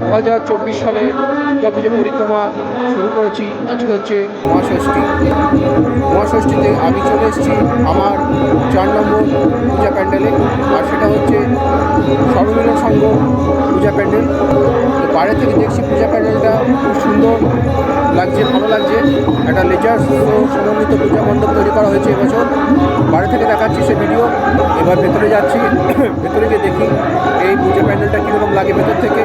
দু হাজার চব্বিশ সালে পুজো পরিক্রমা শুরু করেছি আজকে হচ্ছে মহাষষ্ঠী। মহাষষ্ঠীতে আমি চলে এসেছি আমার চার নম্বর পূজা প্যান্ডেলে, আর সেটা হচ্ছে সর্বমিলন সংঘ পূজা প্যান্ডেল। তো বাইরে থেকে দেখছি পূজা প্যান্ডেলটা খুব সুন্দর লাগছে, ভালো লাগছে। একটা লেজার সমন্বিত পূজা মণ্ডপ তৈরি করা হয়েছে এবছর। বাইরে থেকে দেখাচ্ছি সে ভিডিও। এবার ভেতরে যাচ্ছি, ভেতরে গিয়ে দেখি এই পূজা প্যান্ডেলটা কীরকম লাগে ভেতর থেকে।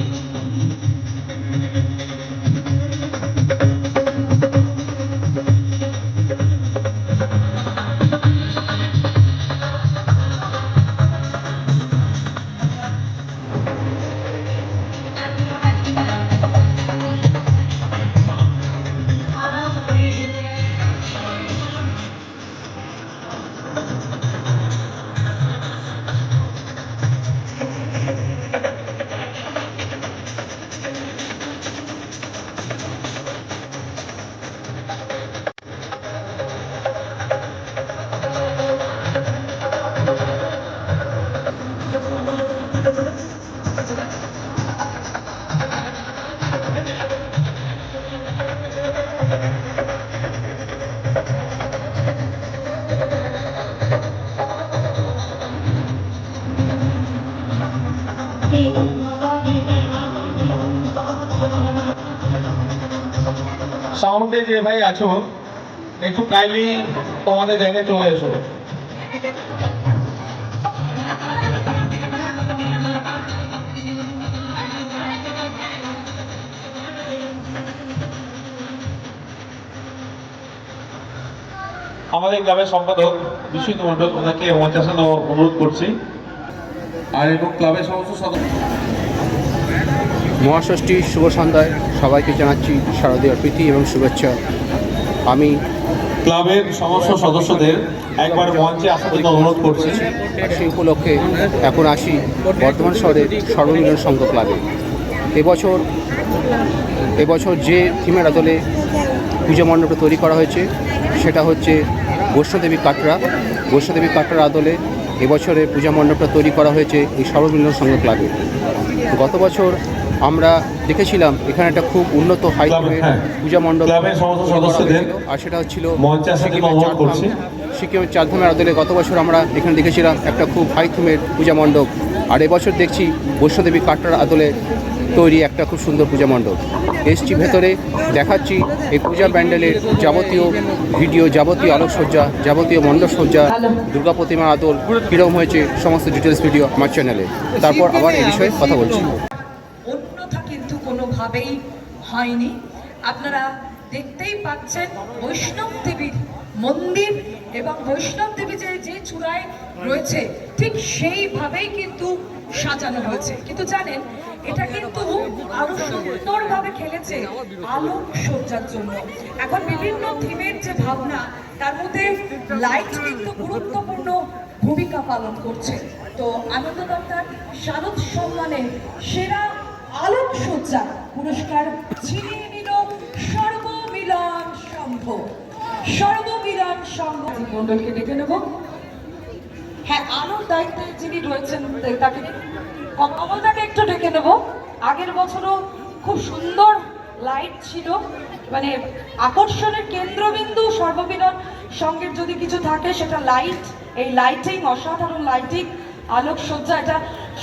সাউন্ডে যে ভাই আছো, একটু কাইন্ডলি তোমাদের জায়গায় চলে এসো। আমাদের গ্রামের সম্পাদক বিশ্বজিৎ মন্ডল ওনাকে মঞ্চাসন অনুরোধ করছি। আর এবং ক্লাবের সমস্ত সদস্য মহাষষ্ঠী শুভ সন্ধ্যায় সবাইকে জানাচ্ছি শারদীয় প্রীতি এবং শুভেচ্ছা। আমি ক্লাবের সমস্ত সদস্যদের একবার মঞ্চে আসার জন্য অনুরোধ করছি। সেই উপলক্ষে এখন আসি বর্ধমান শহরের সর্বমিলন সংঘ ক্লাবে। এবছর এবছর যে থিমের আদলে পূজা মণ্ডপটা তৈরি করা হয়েছে সেটা হচ্ছে বৈষ্ণদেবী কাটরা বৈষ্ণদেবী কাটরার আদলে এবছরের পূজা মণ্ডপটা তৈরি করা হয়েছে এই সর্বমিলন সংঘ ক্লাবে গত বছর আমরা দেখেছিলাম এখানে একটা খুব উন্নত হাই থিমের হ্যাঁ। পূজা মণ্ডপ আর সেটা হচ্ছিল সিকিমের। চারধামের আদলে গত বছর আমরা এখানে দেখেছিলাম একটা খুব হাই থুমের পূজা মণ্ডপ আর এবছর দেখছি বৈষ্ণদেবী কাটরার আদলে তৈরি একটা খুব সুন্দর পূজা মণ্ডপ। এসছি ভেতরে, দেখাচ্ছি এই পূজা প্যান্ডেলের যাবতীয় ভিডিও, যাবতীয় আলোকসজ্জা, যাবতীয় মণ্ডপসজ্জা, দুর্গা প্রতিমা আদল কীরকম হয়েছে, সমস্ত ডিটেলস ভিডিও আমার চ্যানেলে তারপর আবার এ বিষয়ে কথা বলছি। অন্যথা কিন্তু কোনোভাবেই হয়নি। আপনারা দেখতেই পাচ্ছেন বৈষ্ণব দেবীর মন্দির এবং বৈষ্ণব দেবী যে যে চূড়ায় রয়েছে, ঠিক সেইভাবেই কিন্তু সাজানো হয়েছে। কিন্তু জানেন, এটা কিন্তু আরও সুন্দরভাবে খেলেছে আলোক সজ্জার জন্য। এখন বিভিন্ন থিমের যে ভাবনা, তার মধ্যে লাইট কিন্তু গুরুত্বপূর্ণ ভূমিকা পালন করছে। তো আনন্দ দত্তার শারদ সম্মানে সেরা আলোকসজ্জা পুরস্কার ছিনিয়ে নিল সর্বমিলন সংঘ সর্বমিলন সংঘ। মন্ডলকে ডেকে নেব। হ্যাঁ আলোর দায়িত্বে যিনি রয়েছেন তাকে কমলদাকে একটু ডেকে নেব। আগের বছরও খুব সুন্দর লাইট ছিল। মানে আকর্ষণের কেন্দ্রবিন্দু সর্বমিলন সঙ্গের যদি কিছু থাকে, সেটা লাইট, এই লাইটিং, অসাধারণ লাইটিং, আলোকসজ্জা, এটা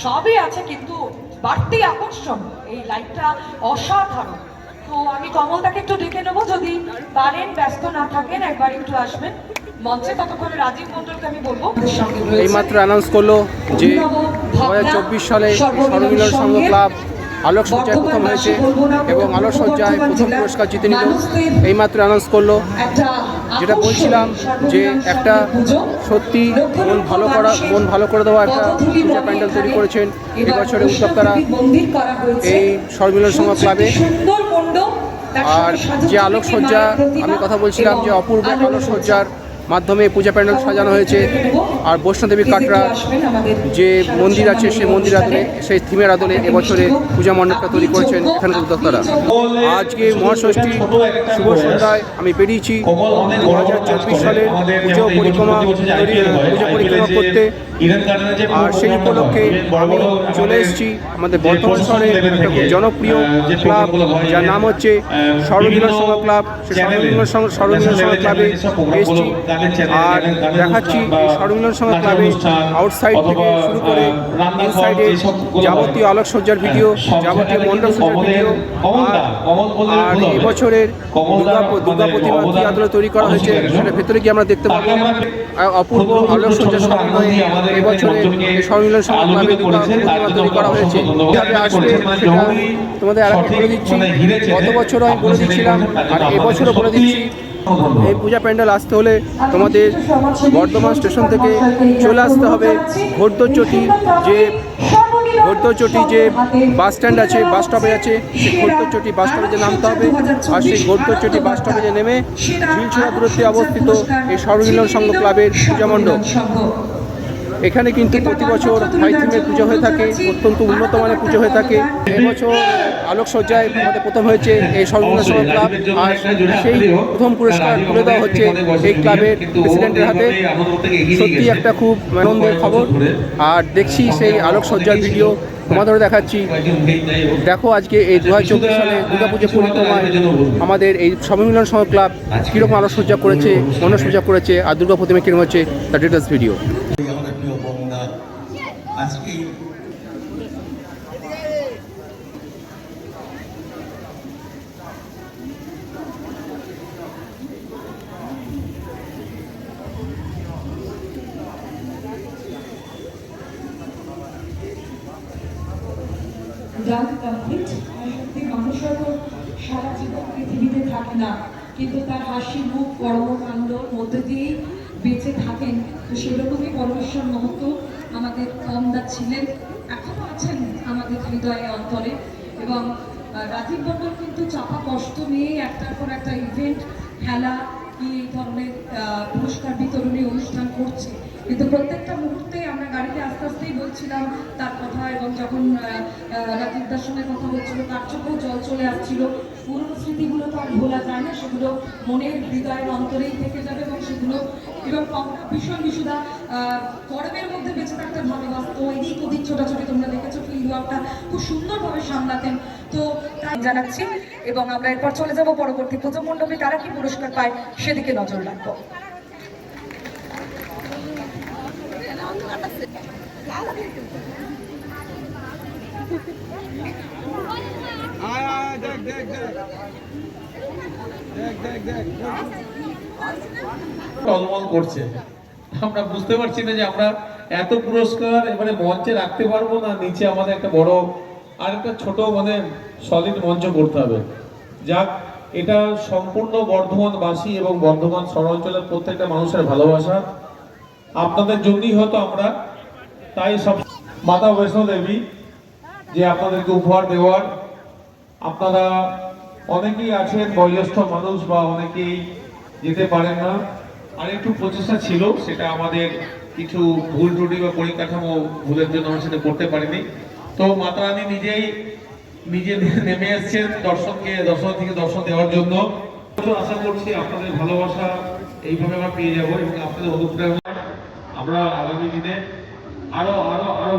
সবই আছে, কিন্তু বাড়তি আকর্ষণ, এই লাইটটা অসাধারণ। তো আমি কমলদাকে একটু ডেকে নেব যদি পারেন ব্যস্ত না থাকেন একবার একটু আসবেন মঞ্চে ততক্ষণে রাজীব মন্ডলকে আমি বলব আমাদের সঙ্গে রয়েছে। এইমাত্র অ্যানাউন্স করল যে দু হাজার চব্বিশ সালে সর্বমিলন সংঘ ক্লাব আলোকসজ্জায় প্রথম হয়েছে এবং আলোকসজ্জায় প্রথম পুরস্কার জিতে নিল। এইমাত্র অ্যানাউন্স করল। যেটা বলছিলাম যে একটা সত্যি মন ভালো করা মন ভালো করে দেওয়া একটা পূজা প্যান্ডেল তৈরি করেছেন। এবছরে উদ্যোক্তারা এই সর্বমিলন সংঘ ক্লাবে। আর যে আলোকসজ্জা আমি কথা বলছিলাম যে অপূর্ব আলোকসজ্জার মাধ্যমে পূজা প্যান্ডেল সাজানো হয়েছে। আর বৈষ্ণোদেবী কাটরা যে মন্দির আছে সেই মন্দির আদলে সেই থিমের আদলে এবছরে পূজা মণ্ডপটা তৈরি করেছেন এখানকার উদ্যোক্তারা। আজকে মহাষষ্ঠী শুভ সন্ধ্যায় আমি বেরিয়েছি। দু হাজার চব্বিশ সালের পুজো পরিক্রমা তৈরি পুজো পরিক্রমা করতে। আর সেই উপলক্ষে আমি চলে এসেছি আমাদের বর্ধমান শহরে একটা জনপ্রিয় ক্লাব যার নাম হচ্ছে সর্বমিলন সংঘ ক্লাব। সর্বমিলন সংঘ ক্লাবে এসেছি। আর দেখাচ্ছি এই সর্বমিলন সংঘ ক্লাবে আউটসাইড থেকে শুরু করে ইনসাইডে যাবতীয় আলোকসজ্জার ভিডিও যাবতীয় মণ্ডপ সজ্জার ভিডিও আর এবছরের দুর্গা দুর্গা প্রতিমা কি আদলে তৈরি করা হয়েছে সেটা ভেতরে গিয়ে আমরা দেখতে পাবো। অপূর্ব আলোকসজ্জার সমন্বয়ে এবছরে এই সম্মিলন সমাজভাবে দুর্গা প্রতিমা তৈরি করা হয়েছে। কীভাবে আসবে সেটা তোমাদের আর বলে দিচ্ছি। গত বছরও আমি বলে দিচ্ছিলাম আর এবছরও বলে দিচ্ছি এই পূজা প্যান্ডেল আসতে হলে তোমাদের বর্ধমান স্টেশন থেকে চলে আসতে হবে ঘোরদোচটি যে ঘোরদোচটি যে বাস স্ট্যান্ড আছে, বাস স্টপে আছে, সেই ঘোরদোচটি বাস স্টপে যে নামতে হবে আর সেই ঘোরদোচটি বাস স্টপে যে নেমে ঝিলছড়া দূরত্বে অবস্থিত এই সর্বমিলন সংঘ ক্লাবের পূজা মণ্ডপ। এখানে কিন্তু প্রতি বছর হাই থিমের পুজো হয়ে থাকে, অত্যন্ত উন্নত মানের পুজো হয়ে থাকে। এবছর আলোকসজ্জায় আমাদের প্রথম হয়েছে এই সংঘ ক্লাব আর সেই প্রথম পুরস্কার তুলে দেওয়া হচ্ছে এই ক্লাবের প্রেসিডেন্টের হাতে। সত্যি একটা খুব আনন্দের খবর। আর দেখছি সেই আলোকসজ্জার ভিডিও তোমাদেরও দেখাচ্ছি। দেখো আজকে এই দু হাজার চব্বিশ সালে দুর্গাপুজো পরিক্রমায় আমাদের এই সম্মিলন সংঘ ক্লাব কীরকম আলোকসজ্জা করেছে মনসজ্জা করেছে আর দুর্গা প্রতিমা কীরকম হচ্ছে তার ডিটেলস ভিডিও আজকে ডাক কমপ্লিট সত্যি মানুষের তো সারা জীবন পৃথিবীতে থাকে না কিন্তু তার হাসি মুখ কর্মকাণ্ডর মধ্যে দিয়েই বেঁচে থাকেন। তো সেরকমই পরমেশ্বর মহত্ব আমাদের কমদা ছিলেন, এখনও আছেন আমাদের হৃদয়ে অন্তরে। এবং রাজীব মণ্ডল কিন্তু চাপা কষ্ট নিয়ে একটার পর একটা ইভেন্ট খেলা, কি এই ধরনের পুরস্কার বিতরণী অনুষ্ঠান করছে। কিন্তু প্রত্যেকটা মুহূর্তে আমরা গাড়িতে আস্তে আস্তেই বলছিলাম তার কথা এবং যখন রাজীবদার সঙ্গে কথা হচ্ছিল তার চোখেও জল চলে আসছিল। পুরনো স্মৃতিগুলো তো আর ভোলা যায় না, সেগুলো মনের হৃদয়ের অন্তরেই থেকে যাবে এবং সেগুলো এবং ভীষণ বিশুদা গরমের মধ্যে বেঁচে থাকতে ভালোবাসতো এদিক ওদিক ছোটাছুটি তোমরা দেখেছ ফিল্ড ওয়ার্কটা খুব সুন্দরভাবে সামলাতেন। তো তাই জানাচ্ছি এবং আমরা এরপর চলে যাব পরবর্তী পুজো মণ্ডপে, তারা কি পুরস্কার পায় সেদিকে নজর রাখব। টলমল করছে। আমরা বুঝতে পারছি না যে আমরা এত পুরস্কার এবারে মঞ্চে রাখতে পারব না, নিচে আমাদের একটা বড় আর একটা ছোট মানে সলিড মঞ্চ করতে হবে। যাক, এটা সম্পূর্ণ বর্ধমানবাসী এবং বর্ধমান শহরাঞ্চলের প্রত্যেকটা মানুষের ভালোবাসা। আপনাদের জন্যই হয়তো আমরা তাই সব মাতা বৈষ্ণব দেবী, যে আপনাদেরকে উপহার দেওয়ার আপনারা অনেকেই আছেন বয়োজ্যেষ্ঠ মানুষ বা অনেকেই যেতে পারেন না। আর একটু প্রচেষ্টা ছিল, সেটা আমাদের কিছু ভুল ত্রুটি বা পরিকাঠামো ভুলের জন্য আমরা সেটা করতে পারিনি। তো মাতা রানী নিজেই নিজে নেমে এসেছেন দর্শককে দর্শক থেকে দর্শন দেওয়ার জন্য। আশা করছি আপনাদের ভালোবাসা এইভাবে আমরা পেয়ে যাব এবং আপনাদের অনুপ্রেরণা আমরা আগামী দিনে আরও আরও আরও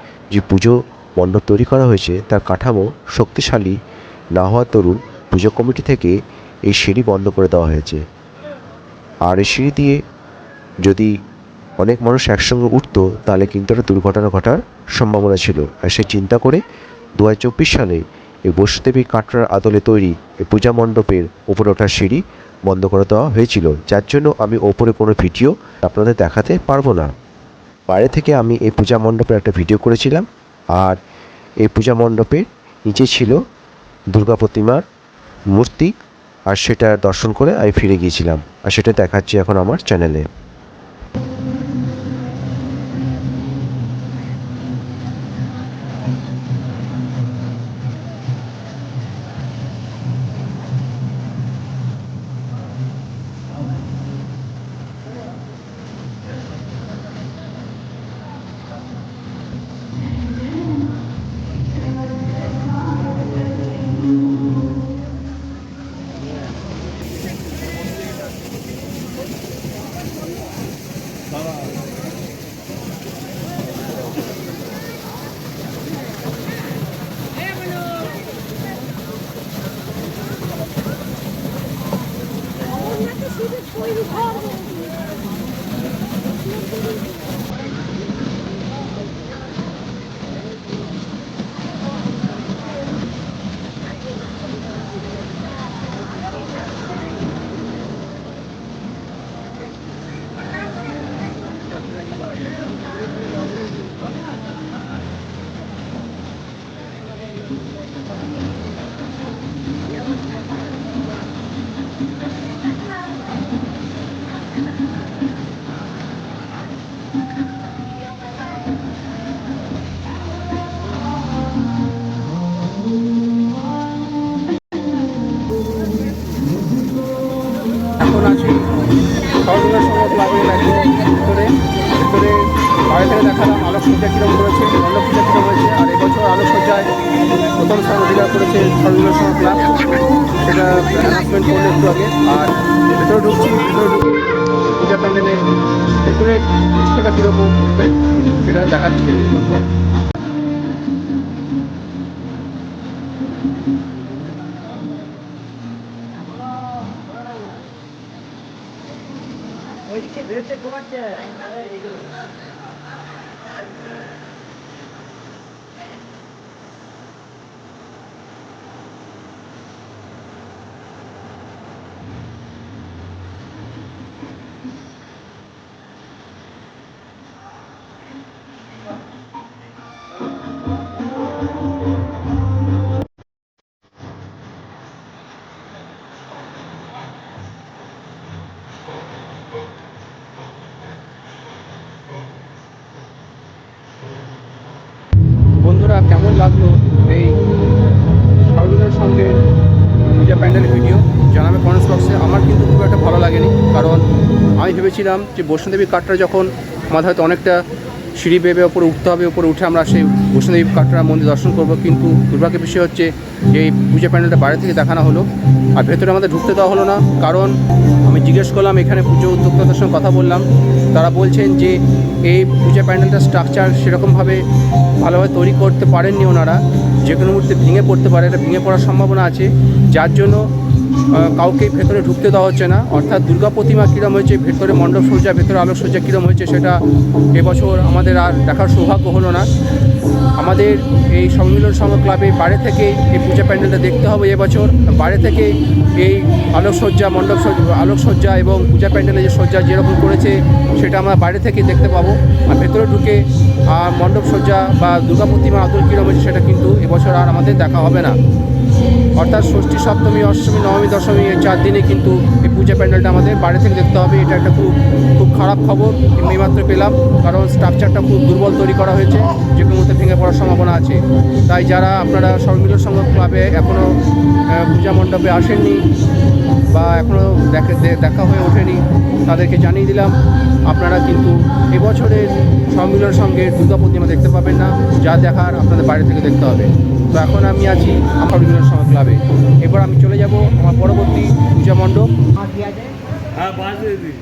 যে পুজো মণ্ডপ তৈরি করা হয়েছে, তার কাঠামো শক্তিশালী না হওয়ার দরুন পুজো কমিটি থেকে এই সিঁড়ি বন্ধ করে দেওয়া হয়েছে। আর এই সিঁড়ি দিয়ে যদি অনেক মানুষ একসঙ্গে উঠতো, তাহলে কিন্তু একটা দুর্ঘটনা ঘটার সম্ভাবনা ছিল। আর সে চিন্তা করে দু হাজার চব্বিশ সালে এই বৈষ্ণদেবী কাটরার আদলে তৈরি এই পূজা মণ্ডপের উপরে ওঠার সিঁড়ি বন্ধ করে দেওয়া হয়েছিল। যার জন্য আমি ওপরে কোনো ভিডিও আপনাদের দেখাতে পারব না। বাইরে থেকে আমি এই পূজা মণ্ডপের একটা ভিডিও করেছিলাম। আর এই পূজা মণ্ডপের নিচে ছিল দুর্গা প্রতিমার মূর্তি, আর সেটা দর্শন করে আমি ফিরে গিয়েছিলাম। আর সেটা দেখাচ্ছি এখন আমার চ্যানেলে। বাইরে থেকে দেখালাম আলোকসজ্জা কীরকম করেছে মণ্ডপসজ্জা কীরকম হয়েছে আর এবছর আলোকসজ্জায় প্রথম স্থান অধিকার করেছে সর্বদা ক্লাব। সেটা অ্যানাউন্সমেন্ট করল একটু আগে। আর ভেতরে ঢুকছি, ভেতরে ঢুক পূজা প্যান্ডেলে ভেতরে সেটা কীরকম সেটা দেখাচ্ছি। বন্ধুরা, কেমন লাগল এই সর্বজনের সঙ্গে পূজা প্যান্ডেল ভিডিও? জানাবে কমেন্টস বক্সে আমার কিন্তু খুব একটা ভালো লাগেনি, কারণ আমি ভেবেছিলাম যে বৈষ্ণদেবী কাঠটা যখন আমাদের হয়তো অনেকটা সিঁড়ি বেবে ওপরে উঠতে হবে ওপরে উঠে আমরা সেই বৈষ্ণোদেবী কাটরা মন্দির দর্শন করব। কিন্তু দুর্ভাগ্যের বিষয় হচ্ছে যে এই পূজা প্যান্ডেলটা বাইরে থেকে দেখানো হলো আর ভেতরে আমাদের ঢুকতে দেওয়া হলো না। কারণ আমি জিজ্ঞেস করলাম, এখানে পুজো উদ্যোক্তাদের সঙ্গে কথা বললাম। তারা বলছেন যে এই পূজা প্যান্ডেলটার স্ট্রাকচার সেরকমভাবে ভালোভাবে তৈরি করতে পারেননি ওনারা। যে কোনো মুহূর্তে ভেঙে পড়তে পারে, এটা ভেঙে পড়ার সম্ভাবনা আছে। যার জন্য কাউকে ভেতরে ঢুকতে দেওয়া হচ্ছে না। অর্থাৎ দুর্গা প্রতিমা কীরম হয়েছে ভেতরে মণ্ডপ সজ্জা ভেতরে আলোকসজ্জা কীরম হয়েছে সেটা এবছর আমাদের আর দেখার সৌভাগ্য হলো না। আমাদের এই সম্মিলন সংঘ ক্লাবে বাইরে থেকে এই পূজা প্যান্ডেলটা দেখতে হবে এবছর। বাইরে থেকে এই আলোকসজ্জা মণ্ডপ সজ্জা আলোকসজ্জা এবং পূজা প্যান্ডেলের যে সজ্জা যেরকম করেছে সেটা আমরা বাইরে থেকে দেখতে পাবো। আর ভেতরে ঢুকে আহ, মণ্ডপ সজ্জা বা দুর্গা প্রতিমা আদল কীরকম হয়েছে সেটা কিন্তু এবছর আর আমাদের দেখা হবে না। অর্থাৎ ষষ্ঠী, সপ্তমী, অষ্টমী, নবমী, দশমী এই চার দিনে কিন্তু এই পূজা প্যান্ডেলটা আমাদের বাড়ি থেকে দেখতে হবে। এটা একটা খুব খুব খারাপ খবর এমনি মাত্র পেলাম। কারণ স্ট্রাকচারটা খুব দুর্বল তৈরি করা হয়েছে, যে কোনো মধ্যে ভেঙে পড়ার সম্ভাবনা আছে। তাই যারা আপনারা সর্বমিলন সংঘ ক্লাবে এখনও পূজা মণ্ডপে আসেননি। বা এখনও দেখা দেখা হয়ে ওঠেনি তাদেরকে জানিয়ে দিলাম। আপনারা কিন্তু এবছরের সম্মিলন সঙ্গে দুর্গা প্রতিমা দেখতে পাবেন না যা দেখার আপনাদের বাইরে থেকে দেখতে হবে। তো এখন আমি আছি আমার মিলন সংঘ ক্লাবে। এবার আমি চলে যাব আমার পরবর্তী পূজা মণ্ডপ। হ্যাঁ দিয়ে